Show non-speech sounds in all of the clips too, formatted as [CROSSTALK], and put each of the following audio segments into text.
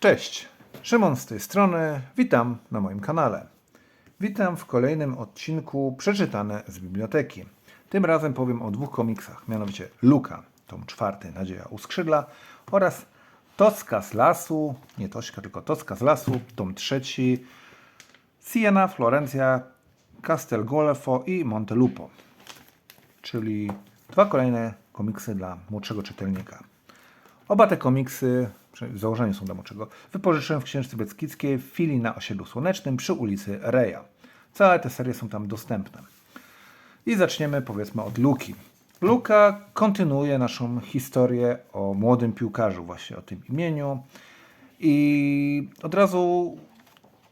Cześć, Szymon z tej strony, witam na moim kanale. Witam w kolejnym odcinku Przeczytane z biblioteki. Tym razem powiem o dwóch komiksach, mianowicie Luka, tom czwarty, Nadzieja u oraz Toska z lasu, nie Tośka, tylko Toska z lasu, tom trzeci, Siena, Florencja, Castel Golfo i Montelupo, czyli dwa kolejne komiksy dla młodszego czytelnika. Oba te komiksy, założeniu są dla młodszego, wypożyczyłem w księżce Beckickiej w filii na osiedlu słonecznym przy ulicy Reja. Całe te serie są tam dostępne. I zaczniemy powiedzmy od Luki. Luka kontynuuje naszą historię o młodym piłkarzu, właśnie o tym imieniu. I od razu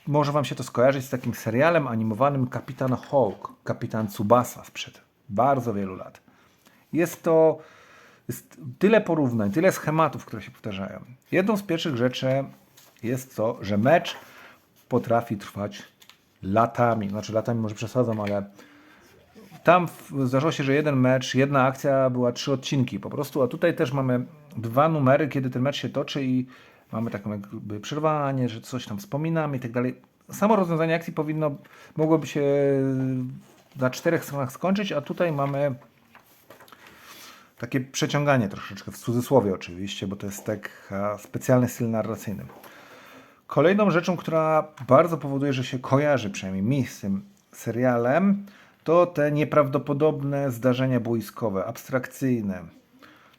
może Wam się to skojarzyć z takim serialem animowanym Kapitan Hawk, Kapitan Tsubasa sprzed bardzo wielu lat. Jest to jest tyle porównań, tyle schematów, które się powtarzają. Jedną z pierwszych rzeczy jest to, że mecz potrafi trwać latami. Znaczy latami może przesadzam, ale tam zdarzyło się, że jeden mecz, jedna akcja była trzy odcinki po prostu, a tutaj też mamy dwa numery, kiedy ten mecz się toczy i mamy taką jakby przerwanie, że coś tam wspominamy i tak dalej. Samo rozwiązanie akcji powinno, mogłoby się na czterech stronach skończyć, a tutaj mamy takie przeciąganie troszeczkę, w cudzysłowie oczywiście, bo to jest tak e, specjalny styl narracyjny. Kolejną rzeczą, która bardzo powoduje, że się kojarzy, przynajmniej mi z tym serialem, to te nieprawdopodobne zdarzenia boiskowe, abstrakcyjne.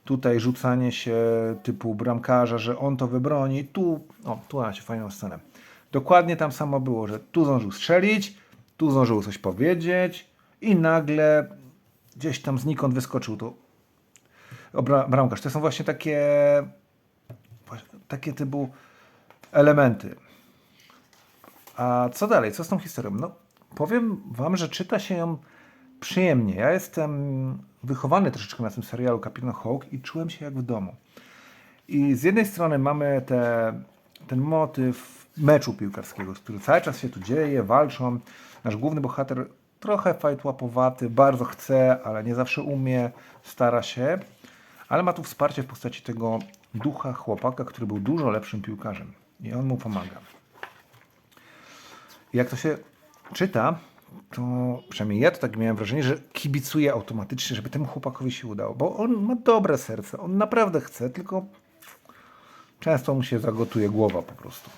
Tutaj rzucanie się typu bramkarza, że on to wybroni. Tu, o, tu macie fajną scenę. Dokładnie tam samo było, że tu zdążył strzelić, tu zdążył coś powiedzieć i nagle gdzieś tam znikąd wyskoczył to bramkarz. To są właśnie takie takie typu elementy. A co dalej? Co z tą historią? No, powiem wam, że czyta się ją przyjemnie. Ja jestem wychowany troszeczkę na tym serialu Kapitan Hawk i czułem się jak w domu. I z jednej strony mamy te, ten motyw meczu piłkarskiego, który cały czas się tu dzieje, walczą. Nasz główny bohater trochę fajtłapowaty, bardzo chce, ale nie zawsze umie, stara się, ale ma tu wsparcie w postaci tego ducha chłopaka, który był dużo lepszym piłkarzem i on mu pomaga. Jak to się czyta, to przynajmniej ja to tak miałem wrażenie, że kibicuję automatycznie, żeby temu chłopakowi się udało, bo on ma dobre serce, on naprawdę chce, tylko często mu się zagotuje głowa po prostu.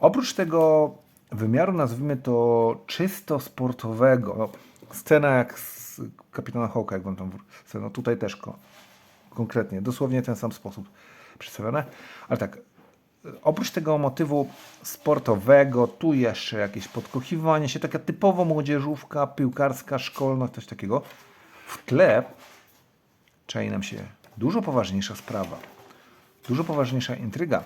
Oprócz tego wymiaru, nazwijmy to czysto sportowego, no, scena jak Kapitana Hawka, jak wam tam wr- no tutaj też ko- konkretnie, dosłownie ten sam sposób przedstawione, ale tak, oprócz tego motywu sportowego, tu jeszcze jakieś podkochiwanie się, taka typowo młodzieżówka, piłkarska, szkolna, coś takiego. W tle czai nam się dużo poważniejsza sprawa, dużo poważniejsza intryga,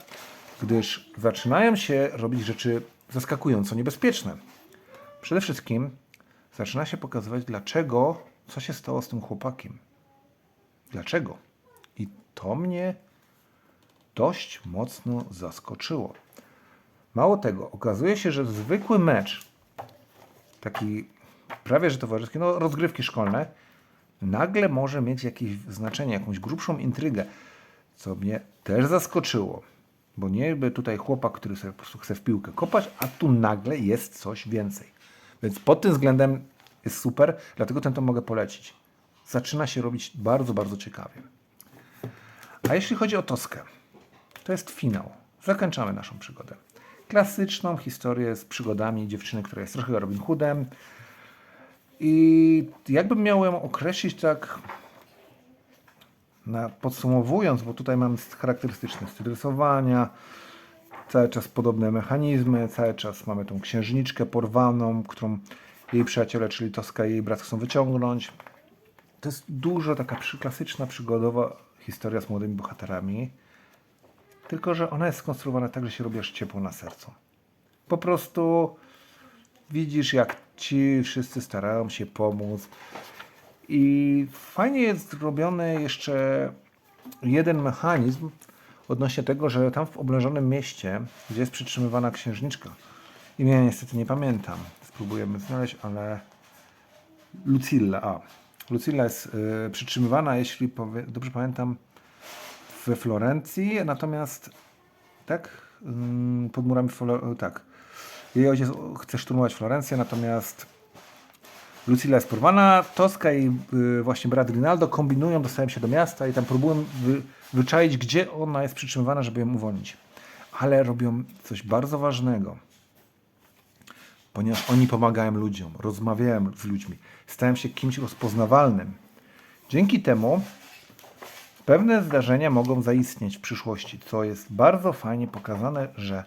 gdyż zaczynają się robić rzeczy zaskakująco niebezpieczne. Przede wszystkim zaczyna się pokazywać, dlaczego, co się stało z tym chłopakiem. Dlaczego? I to mnie dość mocno zaskoczyło. Mało tego, okazuje się, że zwykły mecz, taki prawie że towarzyski, no rozgrywki szkolne, nagle może mieć jakieś znaczenie, jakąś grubszą intrygę, co mnie też zaskoczyło. Bo nie by tutaj chłopak, który sobie po prostu chce w piłkę kopać, a tu nagle jest coś więcej. Więc pod tym względem jest super, dlatego ten to mogę polecić. Zaczyna się robić bardzo, bardzo ciekawie. A jeśli chodzi o Toskę, to jest finał. Zakończamy naszą przygodę. Klasyczną historię z przygodami dziewczyny, która jest trochę Robin Hoodem. I jakbym miał ją określić tak na, podsumowując, bo tutaj mamy charakterystyczny styl rysowania, cały czas podobne mechanizmy, cały czas mamy tą księżniczkę porwaną, którą jej przyjaciele, czyli Toska i jej brat chcą wyciągnąć. To jest dużo taka klasyczna, przygodowa historia z młodymi bohaterami, tylko że ona jest skonstruowana tak, że się robi aż ciepło na sercu. Po prostu widzisz, jak ci wszyscy starają się pomóc. I fajnie jest zrobiony jeszcze jeden mechanizm odnośnie tego, że tam w oblężonym mieście, gdzie jest przytrzymywana księżniczka, imienia niestety nie pamiętam, spróbujemy znaleźć, ale Lucilla, a Lucilla jest y, przytrzymywana, jeśli powie, dobrze pamiętam, we Florencji, natomiast tak? Ym, Pod murami tak. Jej ojciec chce szturmować Florencję, natomiast Lucilla jest porwana, Toska i y, właśnie brat Rinaldo kombinują, dostają się do miasta i tam próbują wy, wyczaić, gdzie ona jest przytrzymywana, żeby ją uwolnić. Ale robią coś bardzo ważnego, ponieważ oni pomagają ludziom, rozmawiają z ludźmi, stają się kimś rozpoznawalnym. Dzięki temu pewne zdarzenia mogą zaistnieć w przyszłości, co jest bardzo fajnie pokazane, że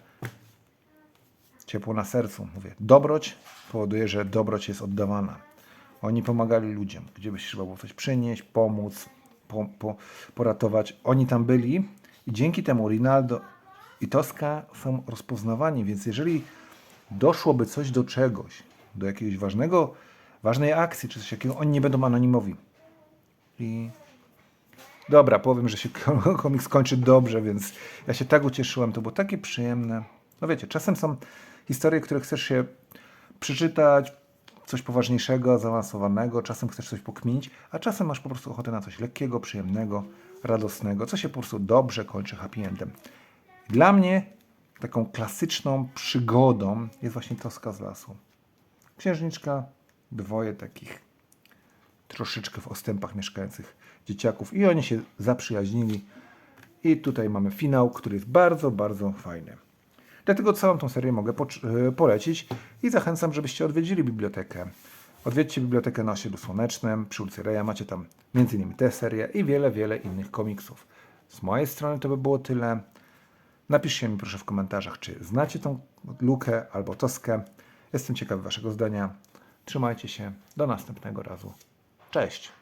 ciepło na sercu, mówię, dobroć powoduje, że dobroć jest oddawana. Oni pomagali ludziom, gdzie by się trzeba było coś przynieść, pomóc, po, po, poratować. Oni tam byli i dzięki temu Rinaldo i Toska są rozpoznawani, więc jeżeli doszłoby coś do czegoś, do jakiegoś ważnego, ważnej akcji czy coś takiego, oni nie będą anonimowi. I Dobra, powiem, że się [LAUGHS] komiks kończy dobrze, więc ja się tak ucieszyłem. To było takie przyjemne. No wiecie, czasem są historie, które chcesz się przeczytać, coś poważniejszego, zaawansowanego, czasem chcesz coś pokminić, a czasem masz po prostu ochotę na coś lekkiego, przyjemnego, radosnego, co się po prostu dobrze kończy happy endem. Dla mnie taką klasyczną przygodą jest właśnie Toska z lasu. Księżniczka, dwoje takich troszeczkę w ostępach mieszkających dzieciaków i oni się zaprzyjaźnili. I tutaj mamy finał, który jest bardzo, bardzo fajny. Dlatego całą tą serię mogę e, polecić i zachęcam, żebyście odwiedzili bibliotekę. Odwiedźcie bibliotekę na osiedlu Słonecznym, przy ulicy Reja. Macie tam m.in. tę serię i wiele, wiele innych komiksów. Z mojej strony to by było tyle. Napiszcie mi proszę w komentarzach, czy znacie tą lukę albo toskę. Jestem ciekawy waszego zdania. Trzymajcie się. Do następnego razu. Cześć.